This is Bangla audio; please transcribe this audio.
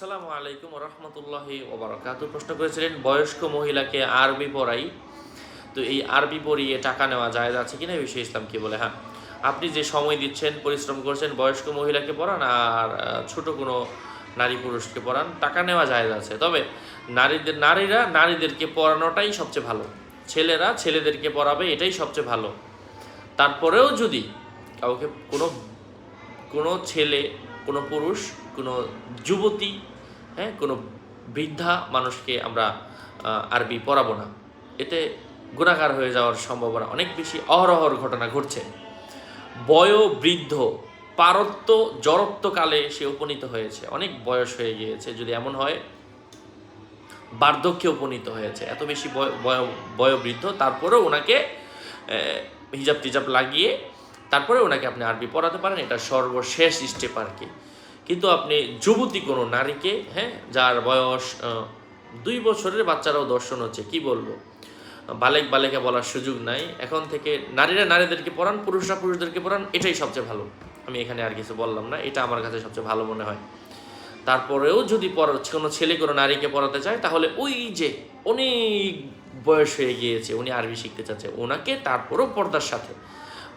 আসসালামু আলাইকুম রহমতুল্লাহি ওবরাকাতু। প্রশ্ন করেছিলেন, বয়স্ক মহিলাকে আরবি পড়াই? তো এই আরবি পড়িয়ে টাকা নেওয়া যায় আছে কিনা? এই বিষয়ে ইসলাম কি বলে? হ্যাঁ। আপনি যে সময় দিচ্ছেন, পরিশ্রম করছেন, বয়স্ক মহিলাকে পড়ান আর ছোট কোনো নারী পুরুষকে পড়ান, টাকা নেওয়া যায় আছে। তবে নারীদের, নারীরা নারীদেরকে পড়ানোটাই সবচেয়ে ভালো। ছেলেরা ছেলেদেরকে পড়াবে, এটাই সবচেয়ে ভালো। তারপরেও যদি কাউকে কোনো কোনো ছেলে কোনো পুরুষ, কোনো যুবতী হ্যাঁ কোনো বৃদ্ধা মানুষকে আমরা আরবি পড়াবো না। এতে গুণাকার হয়ে যাওয়ার সম্ভাবনা অনেক বেশি অহরহর ঘটনা ঘটছে। বয়োবৃদ্ধ পারত্ব জড়ত্বকালে সে উপনীত হয়েছে। অনেক বয়স হয়ে গিয়েছে, যদি এমন হয়, বার্ধক্যে উপনীত হয়েছে। এত বেশি বয়- বয়- বয়োবৃদ্ধ, তারপরেও ওনাকে হিজাব টিজাব লাগিয়ে তারপরে ওনাকে আপনি আরবি পড়াতে পারেন, এটা সর্বশেষ স্টেপ আর কি। কিন্তু আপনি যুবতী কোনো নারীকে হ্যাঁ যার বয়স দুই বছরের বাচ্চারাও দর্শন হচ্ছে, কি বলব? বালেক বালেকা বলার সুযোগ নাই। এখন থেকে নারীরা নারীদেরকে পড়ান, পুরুষরা পুরুষদেরকে পড়ান, এটাই সবচেয়ে ভালো। আমি এখানে আর কিছু বললাম না, এটা আমার কাছে সবচেয়ে ভালো মনে হয়। তারপরেও যদি কোনো ছেলে কোনো নারীকে পড়াতে চায়, তাহলে ওই যে অনেক বয়স হয়ে গিয়েছে, উনি আরবি শিখতে চাচ্ছে, ওনাকে তারপরেও পর্দার সাথে।